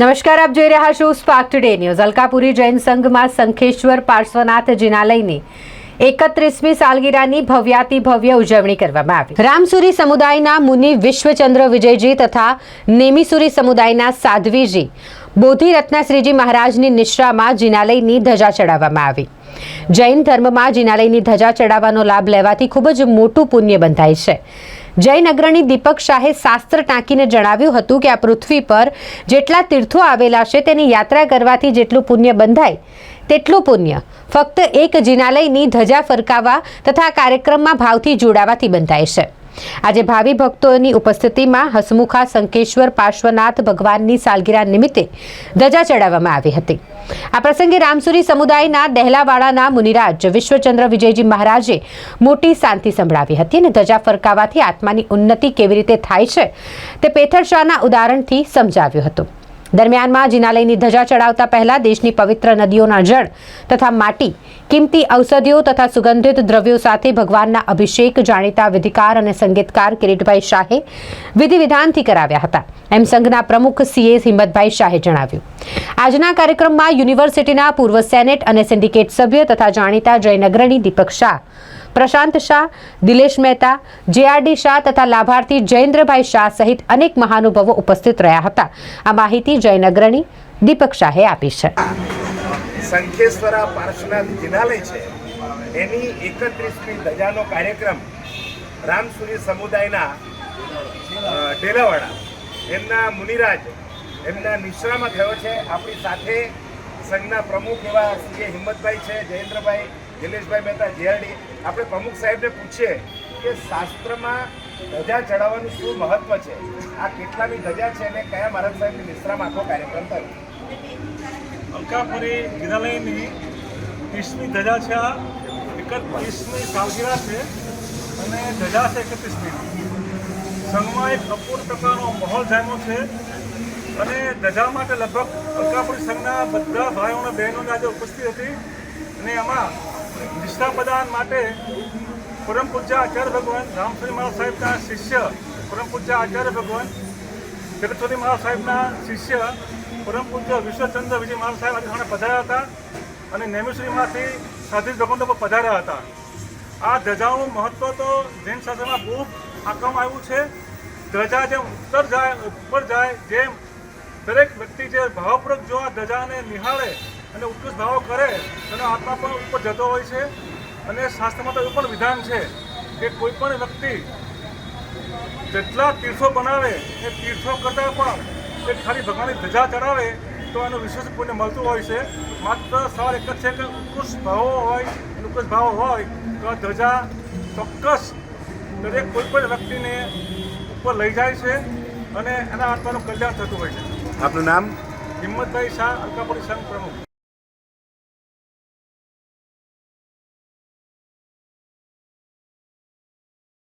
નમસ્કાર, આપ જોઈ રહ્યા છો Spark Today News. Alkapuri Jain સંઘમાં Shankheshwar પાર્શ્વનાથજીના લઈને એકત્રીસમી સાલગીરાની ભવ્યાતિ ભવ્ય ઉજવણી કરવામાં આવી. રામસુરી સમુદાયના મુનિ વિશ્વચંદ્ર વિજયજી તથા નેમિસુરી સમુદાયના સાધ્વીજી બોધિરત્ના રત્નાશ્રીજી મહારાજની નિશ્રામાં જિનાલયની ધજા ચડાવવામાં આવી. જૈન ધર્મમાં જિનાલયની ધજા ચડાવવાનો લાભ લેવાથી ખૂબ જ મોટું પુણ્ય બંધાય છે. જૈન અગ્રણી દીપક શાહે શાસ્ત્ર ટાંકીને જણાવ્યું હતું કે આ પૃથ્વી પર જેટલા તીર્થો આવેલા છે તેની યાત્રા કરવાથી જેટલું પુણ્ય બંધાય, તેટલું પુણ્ય. ફક્ત એક જિનાલયની ધજા ફરકાવવા તથા કાર્યક્રમમાં ભાવથી જોડાવાથી બંધાય છે. આજે ભાવિ ભક્તોની ઉપસ્થિતિમાં હસમુખા સંકેશ્વર પાર્શ્વનાથ ભગવાનની સાલગીરા નિમિત્તે ધજા ચડાવવામાં આવી હતી. આ પ્રસંગે રામસુરી સમુદાયના દહેલાવાડાના મુનિરાજ વિશ્વચંદ્ર વિજયજી મહારાજે મોટી શાંતિ સંભળાવી હતી અને ધજા ફરકાવાથી આત્માની ઉન્નતિ કેવી રીતે થાય છે તે પેથરશાહના ઉદાહરણથી સમજાવ્યું હતું. દરમિયાનમાં જિનાલયની ધજા ચડાવતા પહેલા દેશની પવિત્ર નદીઓના જળ તથા માટી, કિંમતી ઔષધિઓ તથા સુગંધિત દ્રવ્યો સાથે ભગવાનના અભિષેક જાણીતા વિધિકાર અને સંગીતકાર કિરીટભાઈ શાહે વિધિ વિધાનથી કરાવ્યા હતા. એમ સંઘના પ્રમુખ સીએ હિંમતભાઈ શાહે જણાવ્યું. આજના કાર્યક્રમમાં યુનિવર્સિટીના પૂર્વ સેનેટ અને સિન્ડિકેટ સભ્ય તથા જાણીતા જૈન દીપક શાહ પ્રશાંત શાહ, દિલેશ મહેતા, જેઆરડી શાહ તથા લાભાર્થી જયેન્દ્રભાઈ શાહ સહિત અનેક મહાનુભાવો ઉપસ્થિત રહ્યા હતા. આ માહિતી જૈન અગ્રણી દીપક શાહે આપી છે. શંખેશ્વરા પાર્શ્વનાથ જિનાલય છે. એની એકત્રીસમી ધજાનો કાર્યક્રમ રામસુરી સમુદાયના ડેલાવાડા એમના મુનિરાજ, એમના નિશ્રામાં થયો છે. આપણી સાથે સંઘના પ્રમુખ એવા શ્રી હિંમતભાઈ છે, જયેન્દ્રભાઈ, દિલેશભાઈ મહેતા, જેઆરડી આપણે પ્રમુખ સાહેબને પૂછીએ કે શાસ્ત્રમાં ધજા ચડાવવાનું શું મહત્વ છે? આ કેટલાની ધજા છે અને કયા મહારાજ સાહેબની નિશ્રામાં આખો કાર્યક્રમ થયો? અલકાપુરી વિદ્યાલયની ત્રીસમી ધજા છે આ, એકત્રીસમી સાલગીરા છે અને ધજા છે એકત્રીસમી. સંઘમાં એક અપૂર્વ પ્રકારનો માહોલ જામ્યો છે અને ધજા માટે લગભગ અલકાપુરી સંઘના બધા ભાઈઓ બહેનોને આજે ઉપસ્થિત હતી અને એમાં નિષ્ઠા પ્રદાન માટે પરમ પૂજ્ય આચાર્ય ભગવાન રામશ્રી મહારાજ સાહેબના શિષ્ય, પરમ પૂજ્ય આચાર્ય ભગવાન જગતપતિ મહારાજ સાહેબના શિષ્ય, પરમ પૂજ્ય વિશ્વચંદ્ર વિજય મહારાજ સાહેબ આજે સામે પધાર્યા હતા અને નેમિશ્રીમાંથી સાધ્વી ભગવંતો પર પધાર્યા હતા. આ ધજાનું મહત્વ તો જૈન શાસ્ત્રમાં બહુ આંકવામાં આવ્યું છે. ધજા જેમ ઉત્તર જાય, ઉપર જાય, જેમ દરેક વ્યક્તિ જે ભાવપૂર્વક જો આ ધજાને નિહાળે અને ઉત્કૃષ્ટ ભાવો કરે તેનો આત્મા પણ ઉપર જતો હોય છે. અને શાસ્ત્રમાં તો એવું પણ વિધાન છે કે કોઈ પણ વ્યક્તિ જેટલા તીર્થો બનાવે એ તીર્થો કરતાં પણ એ ખાલી ભગવાનની ધજા ચડાવે તો એનું વિશેષ પુણ્ય મળતું હોય છે. માત્ર સવાલ એક જ છે કે ઉત્કૃષ્ટ ભાવો હોય ઉત્કૃષ્ટ ભાવો હોય તો આ ધજા ચોક્કસ દરેક કોઈ પણ વ્યક્તિને ઉપર લઈ જાય છે અને એના આત્માનું કલ્યાણ થતું હોય છે. આપનું નામ? હિંમતભાઈ શાહ અલકાપુરી સંઘ પ્રમુખ.